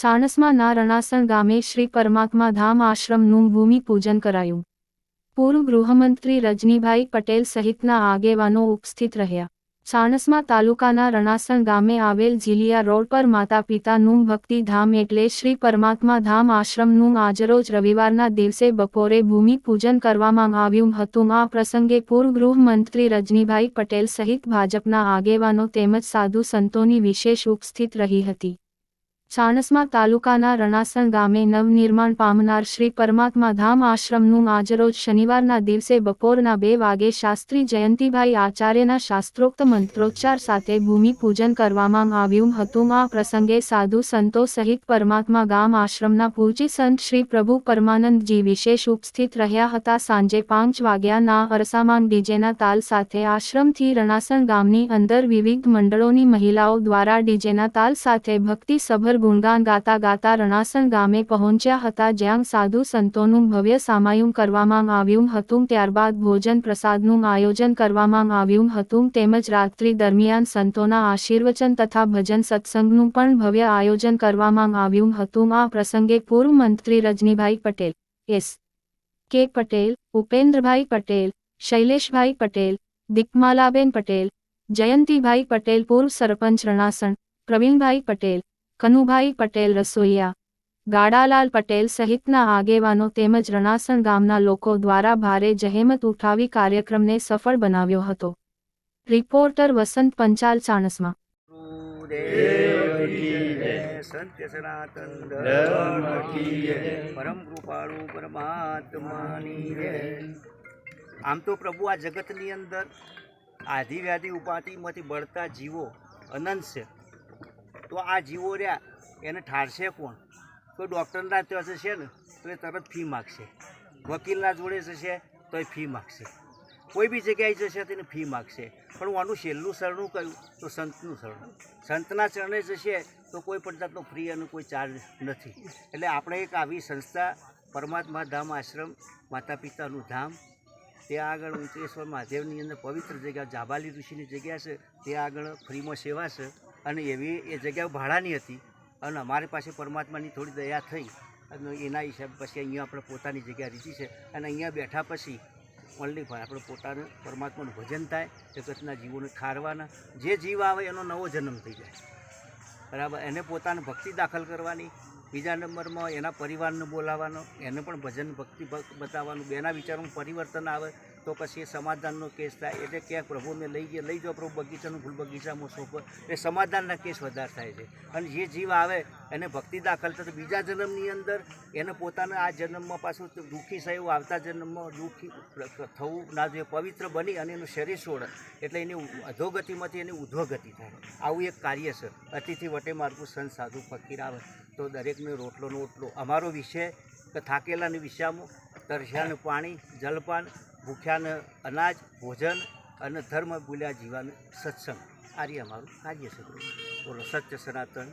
ચાણસ્માના રણાસણ ગામે શ્રી પરમાત્મા ધામ આશ્રમનું ભૂમિપૂજન કરાયું. પૂર્વ ગૃહમંત્રી રજનીભાઈ પટેલ સહિતના આગેવાનો ઉપસ્થિત રહ્યા. સાણસમાં તાલુકાના રણાસણ ગામે આવેલ જીલિયા રોડ પર માતા પિતાનું ભક્તિ ધામ એટલે શ્રી પરમાત્મા ધામ આશ્રમનું આજરોજ રવિવારના દિવસે બપોરે ભૂમિપૂજન કરવામાં આવ્યું હતું. આ પ્રસંગે પૂર્વ ગૃહમંત્રી રજનીભાઈ પટેલ સહિત ભાજપના આગેવાનો તેમજ સાધુ સંતોની વિશેષ ઉપસ્થિત રહી હતી. ચાણસ્મા તાલુકાના રણાસણ ગામે નવનિર્માણ પામનાર શ્રી પરમાત્મા ધામ આશ્રમનું આજરોજ શનિવારના દિવસે બપોરના બે વાગે શાસ્ત્રી જયંતિભાઈ આચાર્યના શાસ્ત્રોક્ત મંત્રોચ્ચાર સાથે ભૂમિપૂજન કરવામાં આવ્યું હતું. આ પ્રસંગે સાધુ સંતો સહિત પરમાત્મા ગામ આશ્રમના પૂજી સંત શ્રી પ્રભુ પરમાનંદજી વિશેષ ઉપસ્થિત રહ્યા હતા. સાંજે પાંચ વાગ્યાના અરસામાન ડીજેના તાલ સાથે આશ્રમથી રણાસણ ગામની અંદર વિવિધ મંડળોની મહિલાઓ દ્વારા ડીજેના તાલ સાથે ભક્તિ સભર ગુણગાન ગાતા ગાતા રણાસણ ગામે પહોંચ્યા હતા જ્યાં સાધુ સંતોનું ભવ્ય સામાયું કરવામાં આવ્યું હતું. ત્યારબાદ ભોજન પ્રસાદનું આયોજન કરવામાં આવ્યું હતું. તેમજ રાત્રિ દરમિયાન સંતોના આશીર્વચન તથા ભજન સત્સંગનું પણ ભવ્ય આયોજન કરવામાં આવ્યું હતું. આ પ્રસંગે પૂર્વ મંત્રી રજનીભાઈ પટેલ, એસ. કે. પટેલ, ઉપેન્દ્રભાઈ પટેલ, શૈલેષભાઈ પટેલ દિકમાલાબેન પટેલ, જયંતિભાઈ પટેલ, પૂર્વ સરપંચ રણાસણ, પ્રવીણભાઈ પટેલ કનુભાઈ પટેલ રસોઈયા. ગાડાલાલ પટેલ સહિતના આગેવાનો તેમજ રણાસણ ગામના લોકો દ્વારા ભારે જહેમત ઉઠાવી કાર્યક્રમને સફળ બનાવ્યો હતો. રિપોર્ટર વસંત પંચાલ ચાણસમાં. સંત્ય સનાતન ધર્મ પરમ કૃપાળુ પરમાત્માની રે આમ તો પ્રભુ આ જગતની અંદર આધિ વ્યાધિ ઉપાધિમાંથી બળતા જીવો અનંત છે. તો આ જીવો રહ્યા, એને ઠારશે કોણ? કોઈ ડૉક્ટરના ત્યાં છે ને, તો એ તરત ફી માગશે. વકીલના જોડે જશે તો એ ફી માગશે. કોઈ બી જગ્યાએ જશે, તેને ફી માગશે. પણ હું આનું છેલ્લું શરણું કહ્યું તો સંતનું શરણું. સંતના ચરણે જશે, તો કોઈ પણ જાતનો ફ્રી અને કોઈ ચાર્જ નથી. એટલે આપણે એક આવી સંસ્થા, પરમાત્મા ધામ આશ્રમ માતા પિતાનું ધામ ત્યાં આગળ ઉંચેશ્વર મહાદેવની અંદર પવિત્ર જગ્યા, જાબાલી ઋષિની જગ્યા છે, ત્યાં આગળ ફ્રીમાં સેવા છે અને એવી એ જગ્યા ભાડાની હતી અને અમારી પાસે પરમાત્માની થોડી દયા થઈ અને એના હિસાબે પછી અહીંયા આપણે પોતાની જગ્યા રીતી છે અને અહીંયા બેઠા પછી ઓનલી આપણે પોતાનું પરમાત્માનું ભજન થાય જગતના જીવોને ઠારવાના, જે જીવ આવે એનો નવો જન્મ થઈ જાય. બરાબર? એને પોતાની ભક્તિ દાખલ કરવાની બીજા નંબરમાં એના પરિવારને બોલાવવાનો એને પણ ભજન ભક્તિ બતાવવાનું બેના વિચારોમાં પરિવર્તન આવે તો પછી એ સમાધાનનો કેસ થાય. એટલે ક્યાંક પ્રભુને લઈ ગયા, લઈ જાઓ પ્રભુ, બગીચાનું ફૂલ બગીચામાં સોંપો. એ સમાધાનના કેસ વધારે થાય છે. અને જે જીવ આવે, એને ભક્તિ દાખલ થતો બીજા જન્મની અંદર એને પોતાના આ જન્મમાં પાછું દુઃખી થયું આવતા જન્મમાં દુઃખી થવું ના જોઈએ. પવિત્ર બની અને એનું શરીર છોડે. એટલે એની અધોગતિમાંથી એની ઉધ્વગતિ થાય. આવું એક કાર્ય છે. અતિથિ વટે માર્ગું સંત સાધુ ફકીર આવે. તો દરેકને રોટલોનો ઓટલો. અમારો વિષય કે થાકેલાને વિષામો તરસ્યાનું પાણી, જલપાન ભૂખ્યાને અનાજ, ભોજન અને ધર્મ ભૂલ્યા જીવાનું સત્સંગ. આર્ય અમારું કાર્ય છે. બોલો, સત્ય સનાતન.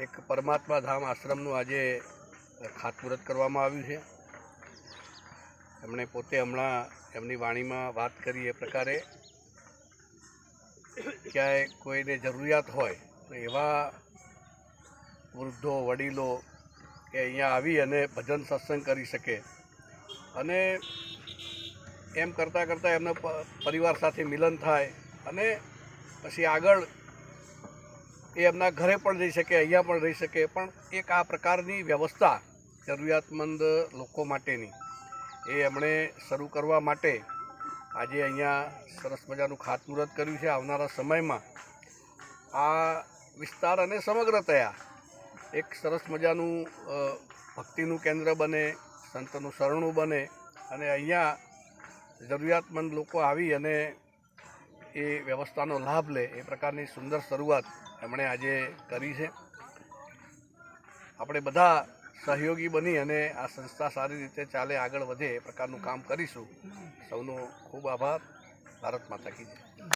એક પરમાત્મા ધામ આશ્રમનું આજે ખાતમુહૂર્ત કરવામાં આવ્યું છે. એમણે પોતે હમણાં એમની વાણીમાં વાત કરી એ પ્રકારે. ક્યાંય કોઈને જરૂરિયાત હોય તો એવા વૃદ્ધો, વડીલો કે અહીંયા આવી અને ભજન સત્સંગ કરી શકે. અને એમ કરતાં કરતાં એમનો પરિવાર સાથે મિલન થાય અને પછી આગળ એ એમના ઘરે પણ જઈ શકે, અહીંયા પણ રહી શકે. પણ એક આ પ્રકારની વ્યવસ્થા જરૂરિયાતમંદ લોકો માટેની એ એમણે શરૂ કરવા માટે આજે અહીંયા સરસ મજાનું ખાતમુહૂર્ત કર્યું છે આવનારા સમયમાં. આ વિસ્તાર અને સમગ્રતયા એક સરસ મજાનું ભક્તિનું કેન્દ્ર બને, સંતનું શરણું બને અને અહીંયા જરૂરિયાતમંદ લોકો આવી અને એ વ્યવસ્થાનો લાભ લે, એ પ્રકારની સુંદર શરૂઆત એમણે આજે કરી છે. આપણે બધા સહયોગી બની અને આ સંસ્થા સારી રીતે ચાલે, આગળ વધે એ પ્રકારનું કામ કરીશું. સૌનો ખૂબ આભાર. ભારત માતા કી